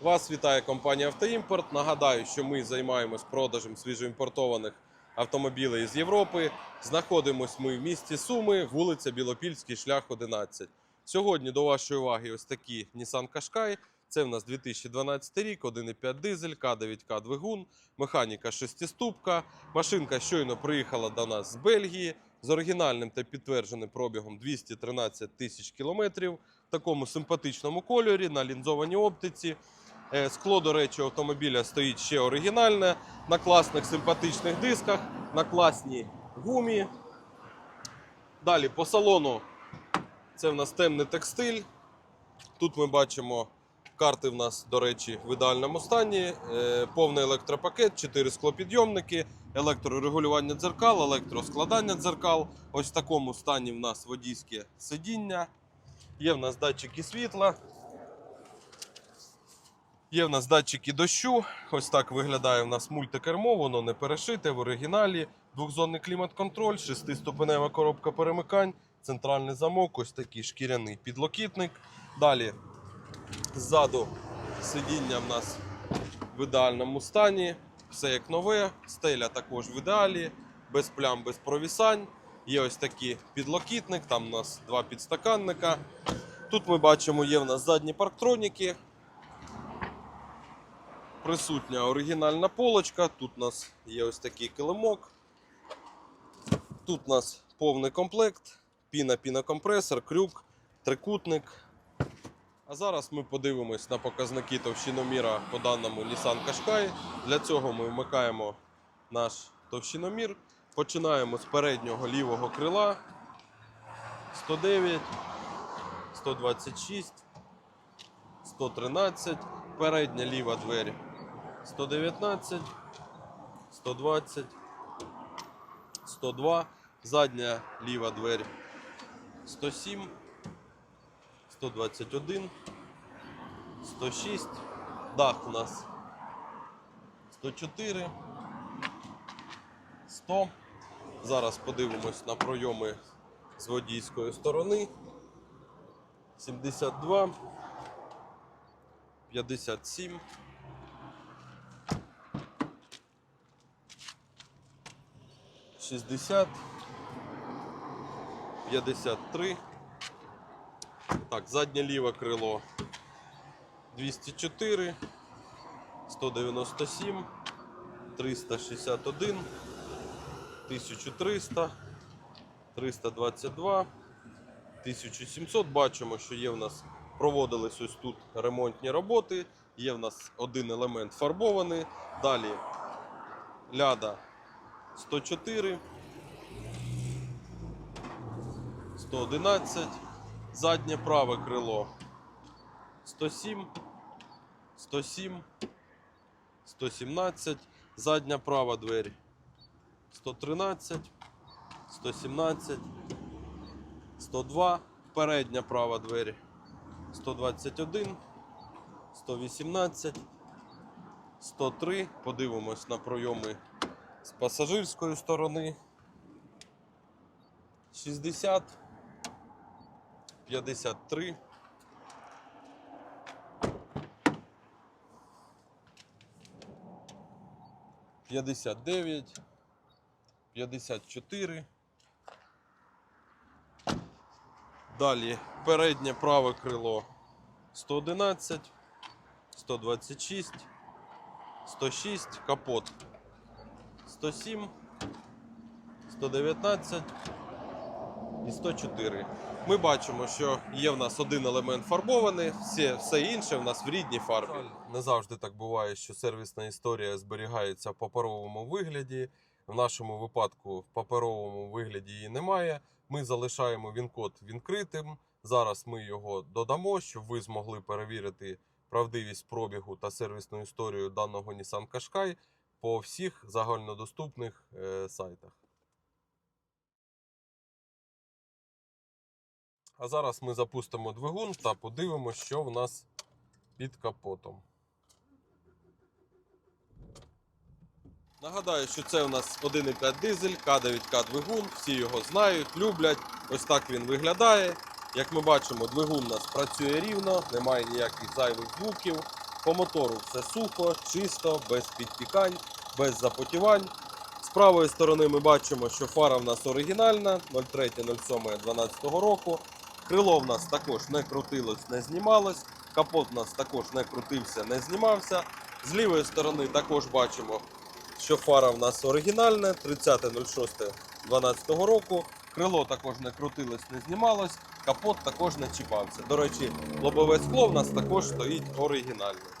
Вас вітає компанія Автоімпорт. Нагадаю, що ми займаємось продажем свіжоімпортованих автомобілів з Європи. Знаходимось ми в місті Суми, вулиця Білопільський, шлях 11. Сьогодні до вашої уваги ось такі Nissan Qashqai. Це в нас 2012 рік, 1,5 дизель, К9К двигун, механіка шестиступка. Машинка щойно приїхала до нас з Бельгії з оригінальним та підтвердженим пробігом 213 тисяч кілометрів в такому симпатичному кольорі на лінзованій оптиці. Е, Скло, до речі, автомобіля стоїть ще оригінальне, на класних симпатичних дисках, на класній гумі. Далі по салону це в нас темний текстиль. Тут ми бачимо карти в нас, до речі, в ідеальному стані. Е, Повний електропакет, 4 склопідйомники, електрорегулювання дзеркал, електроскладання дзеркал. Ось в такому стані в нас водійське сидіння. Є в нас датчики світла. Є в нас датчики дощу. Ось так виглядає в нас мультикермо, воно не перешите в оригіналі. Двохзонний клімат-контроль, шестиступенева коробка перемикань, центральний замок, ось такий шкіряний підлокітник. Далі ззаду сидіння в нас в ідеальному стані. Все як нове, стеля також в ідеалі, без плям, без провісань. Є ось такий підлокітник, там у нас два підстаканника. Тут ми бачимо, є в нас задні парктроніки. Присутня оригінальна полочка. Тут у нас є ось такий килимок. Тут у нас повний комплект, піна, пінокомпресор, крюк, трикутник. А зараз ми подивимось на показники товщиноміра по даному Nissan Qashqai. Для цього ми вмикаємо наш товщиномір. Починаємо з переднього лівого крила. 109, 126, 113, передня ліва двері 119, 120, 102, задня ліва двері 107, 121, 106, дах у нас 104, 100. Зараз подивимось на пройоми з водійської сторони. 72, 57. 60, 53. Так, заднє ліве крило 204, 197, 361, 1300, 322, 1700. Бачимо, що є в нас проводились ось тут ремонтні роботи. Є в нас один елемент фарбований. Далі ляда 104, 111, заднє праве крило 107, 107, 117, задня права двері 113, 117, 102, передня права двері 121, 118, 103. Подивимось на пройоми з пасажирської сторони. 60, 53, 59, 54. Далі переднє праве крило 111, 126, 106, капот 107, 119 і 104. Ми бачимо, що є в нас один елемент фарбований, все, все інше в нас в рідній фарбі. Не завжди так буває, що сервісна історія зберігається в паперовому вигляді. В нашому випадку в паперовому вигляді її немає. Ми залишаємо він-код відкритим. Зараз ми його додамо, щоб ви змогли перевірити правдивість пробігу та сервісну історію даного Nissan Qashqai по всіх загальнодоступних е, сайтах. А зараз ми запустимо двигун та подивимося, що в нас під капотом. Нагадаю, що це у нас 1,5 дизель, К9К двигун. Всі його знають, люблять. Ось так він виглядає. Як ми бачимо, двигун у нас працює рівно, немає ніяких зайвих звуків. По мотору все сухо, чисто, без підпікань, без запотівань. З правої сторони ми бачимо, що фара в нас оригінальна 03.07.12 року. Крило в нас також не крутилось, не знімалось. Капот в нас також не крутився, не знімався. З лівої сторони також бачимо, що фара в нас оригінальна 30.06.12 року. Крило також не крутилось, не знімалось. Капот також не чіпався. До речі, лобове скло в нас також стоїть оригінальне.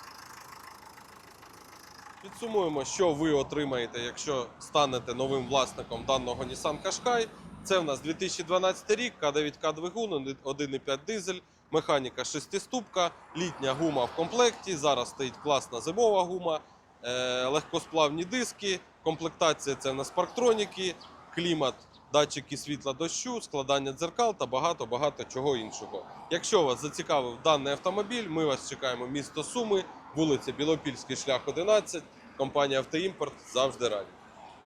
Підсумуємо, що ви отримаєте, якщо станете новим власником даного Nissan Qashqai. Це в нас 2012 рік, К9К двигун, 1,5 дизель, механіка 6-ступка, літня гума в комплекті. Зараз стоїть класна зимова гума, е, легкосплавні диски, комплектація це в нас парктроніки, клімат, датчики світла дощу, складання дзеркал та багато-багато чого іншого. Якщо вас зацікавив даний автомобіль, ми вас чекаємо місто Суми, вулиця Білопільський шлях 11, компанія Автоімпорт завжди раді.